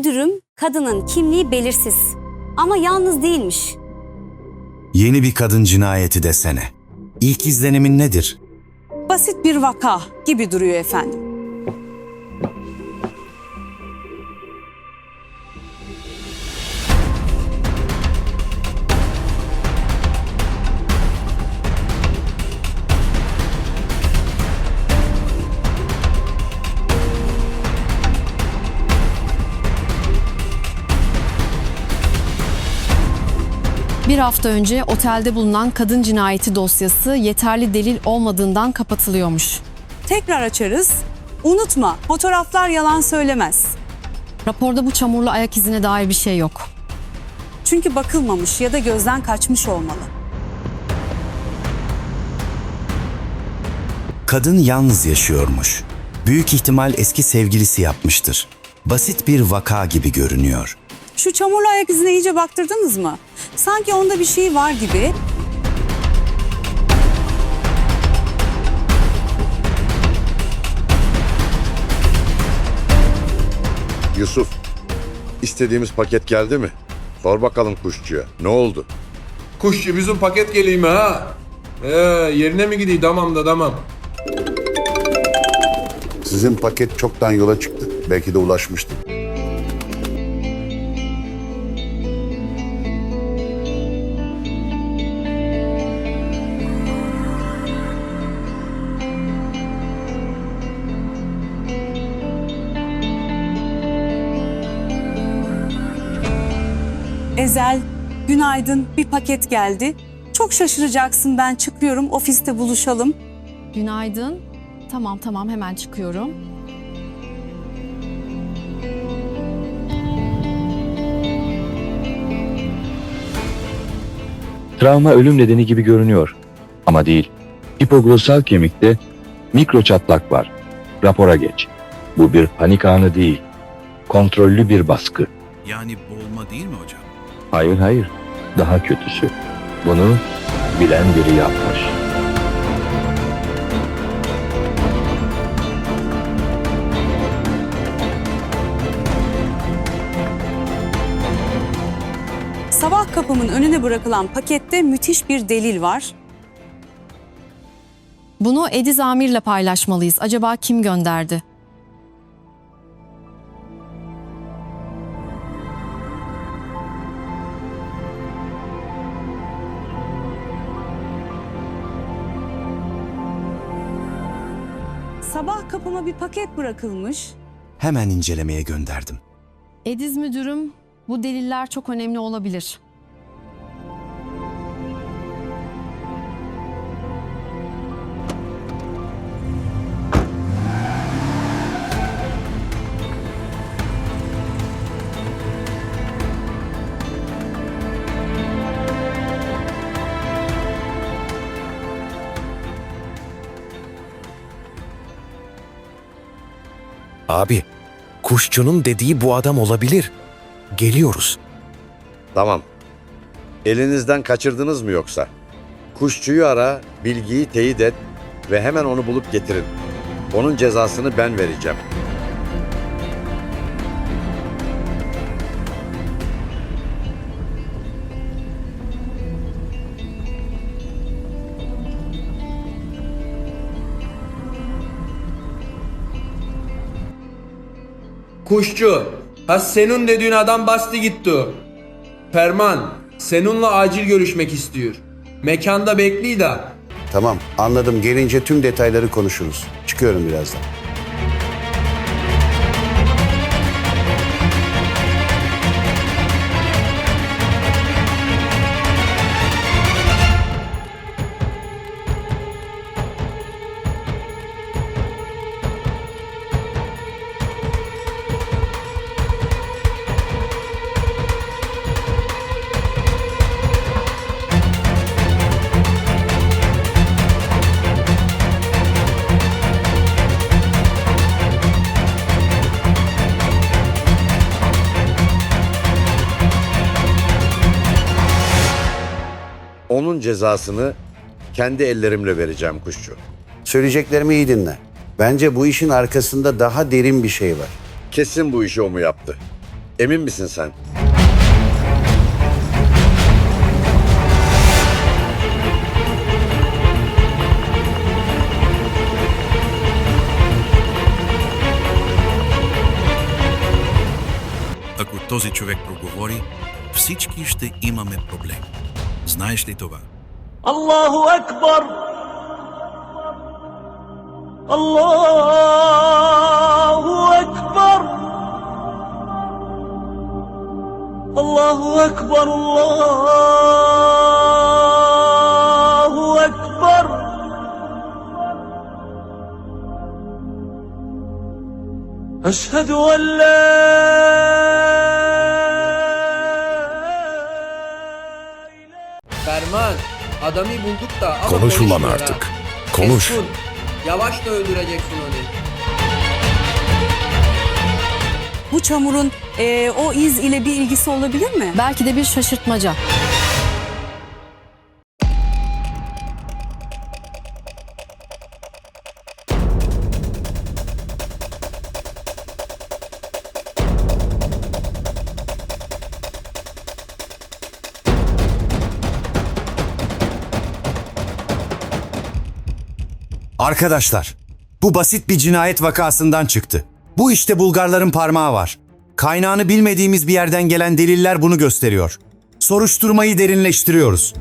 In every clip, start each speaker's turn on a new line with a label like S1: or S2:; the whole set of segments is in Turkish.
S1: Müdürüm kadının kimliği belirsiz. Ama yalnız değilmiş.
S2: Yeni bir kadın cinayeti desene. İlk izlenimin nedir?
S3: Basit bir vaka gibi duruyor efendim.
S4: Hafta önce otelde bulunan kadın cinayeti dosyası yeterli delil olmadığından kapatılıyormuş.
S3: Tekrar açarız. Unutma, fotoğraflar yalan söylemez.
S4: Raporda bu çamurlu ayak izine dair bir şey yok.
S3: Çünkü bakılmamış ya da gözden kaçmış olmalı.
S2: Kadın yalnız yaşıyormuş. Büyük ihtimal eski sevgilisi yapmıştır. Basit bir vaka gibi görünüyor.
S3: Şu çamurlu ayak izine iyice baktırdınız mı? Sanki onda bir şey var gibi.
S5: Yusuf, istediğimiz paket geldi mi? Sor bakalım kuşçuya. Ne oldu?
S6: Kuşçu bizim paket geleyim ha. Ee, yerine mi gideyim? Tamam da tamam.
S7: Sizin paket çoktan yola çıktı. Belki de ulaşmıştır.
S3: Ezel, günaydın bir paket geldi. Çok şaşıracaksın ben çıkıyorum ofiste buluşalım.
S4: Günaydın. Tamam tamam hemen çıkıyorum.
S8: Travma ölüm nedeni gibi görünüyor. Ama değil. Hipoglosal kemikte mikro çatlak var. Rapora geç. Bu bir panik anı değil. Kontrollü bir baskı.
S2: Yani boğulma değil mi hocam?
S8: Hayır hayır. Daha kötüsü. Bunu bilen biri yapmış.
S3: Sabah kapımın önüne bırakılan pakette müthiş bir delil var.
S4: Bunu Ediz Amir'le paylaşmalıyız. Acaba kim gönderdi?
S3: Sabah kapıma bir paket bırakılmış.
S2: Hemen incelemeye gönderdim.
S4: Ediz müdürüm, bu deliller çok önemli olabilir.
S9: Abi, kuşçunun dediği bu adam olabilir. Geliyoruz.
S5: Tamam. Elinizden kaçırdınız mı yoksa? Kuşçuyu ara, bilgiyi teyit et ve hemen onu bulup getirin. Onun cezasını ben vereceğim.
S6: Kuşçu, ha senin dediğin adam bastı gitti. Ferman, seninle acil görüşmek istiyor. Mekanda bekliyor da.
S7: Tamam anladım. Gelince tüm detayları konuşuruz. Çıkıyorum birazdan.
S5: Onun cezasını kendi ellerimle vereceğim kuşçu.
S7: Söyleyeceklerimi iyi dinle. Bence bu işin arkasında daha derin bir şey var.
S5: Kesin bu işi o mu yaptı? Emin misin sen?
S10: Ако този човек проговори, всички ще имаме проблем. Знаеш ли това?
S11: الله أكبر الله أكبر الله أكبر الله أكبر أشهد أن لا
S6: Ferman, adamı bulduk da ama
S9: Konuş ulan
S6: konuşmuyor
S9: artık.
S6: ha.
S9: Konuş.
S6: Keskun, yavaş da öldüreceksin onu.
S3: Bu çamurun e, o iz ile bir ilgisi olabilir mi?
S4: Belki de bir şaşırtmaca.
S2: Arkadaşlar, bu basit bir cinayet vakasından çıktı. Bu işte Bulgarların parmağı var. Kaynağını bilmediğimiz bir yerden gelen deliller bunu gösteriyor. Soruşturmayı derinleştiriyoruz.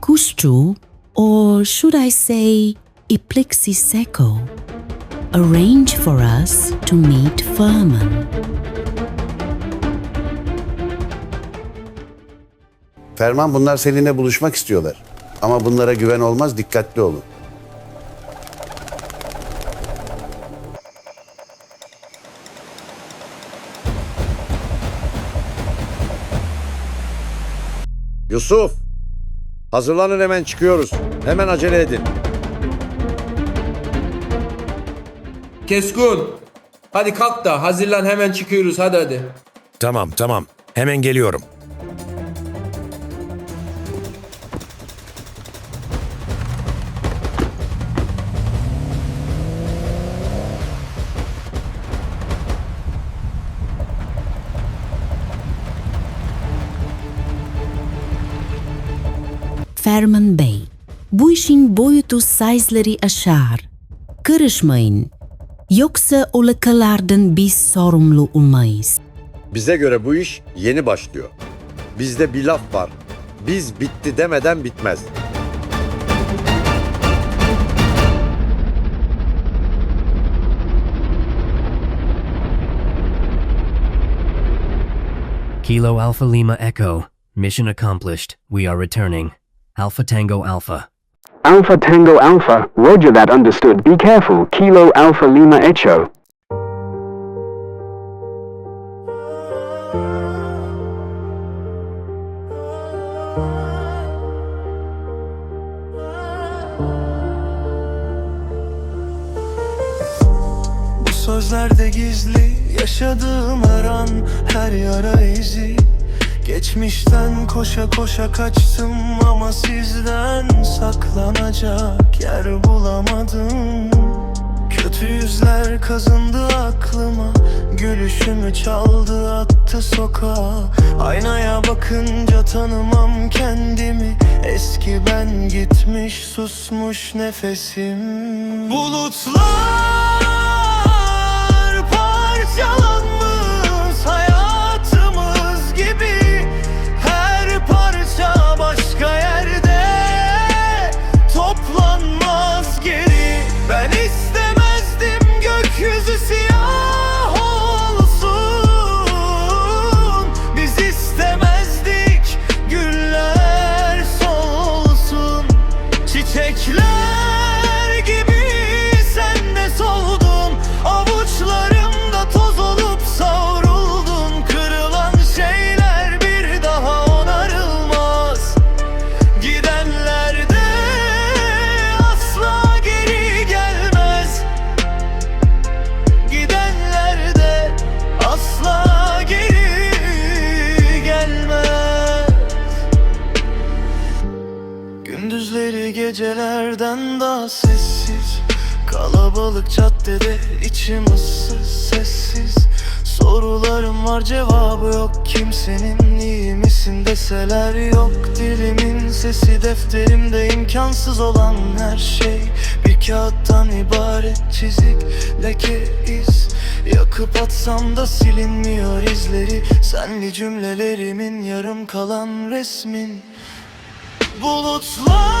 S12: Kuşçu, or should I say Iplixiseko, arrange for us to meet Furman.
S7: Ferman bunlar seninle buluşmak istiyorlar. Ama bunlara güven olmaz dikkatli olun.
S5: Yusuf! Hazırlanın hemen çıkıyoruz. Hemen acele edin.
S6: Keskun, hadi kalk da hazırlan hemen çıkıyoruz hadi hadi.
S9: Tamam tamam. Hemen geliyorum.
S12: Ferman Bey, bu işin boyutu size'leri aşar. Karışmayın. Yoksa o lakalardan biz sorumlu olmayız.
S5: Bize göre bu iş yeni başlıyor. Bizde bir laf var. Biz bitti demeden bitmez.
S11: Kilo Alpha Lima Echo. Mission accomplished. We are returning. Alpha Tango Alpha.
S13: Alpha Tango Alpha, roger that understood. Be careful, Kilo Alpha Lima Echo.
S11: Bu sözlerde gizli yaşadığım her an her yara izi Geçmişten koşa koşa kaçtım ama sizden saklanacak yer bulamadım. Kötü yüzler kazındı aklıma Gülüşümü çaldı attı sokağa. Aynaya bakınca tanımam kendimi Eski ben gitmiş susmuş nefesim. Bulutlar caddede içim ıssız sessiz. Sorularım var cevabı yok. Kimsenin iyi misin deseler yok. Dilimin sesi defterimde imkansız olan her şey. Bir kağıttan ibaret çizik leke iz. Yakıp atsam da silinmiyor izleri. Senli cümlelerimin yarım kalan resmin. Bulutlar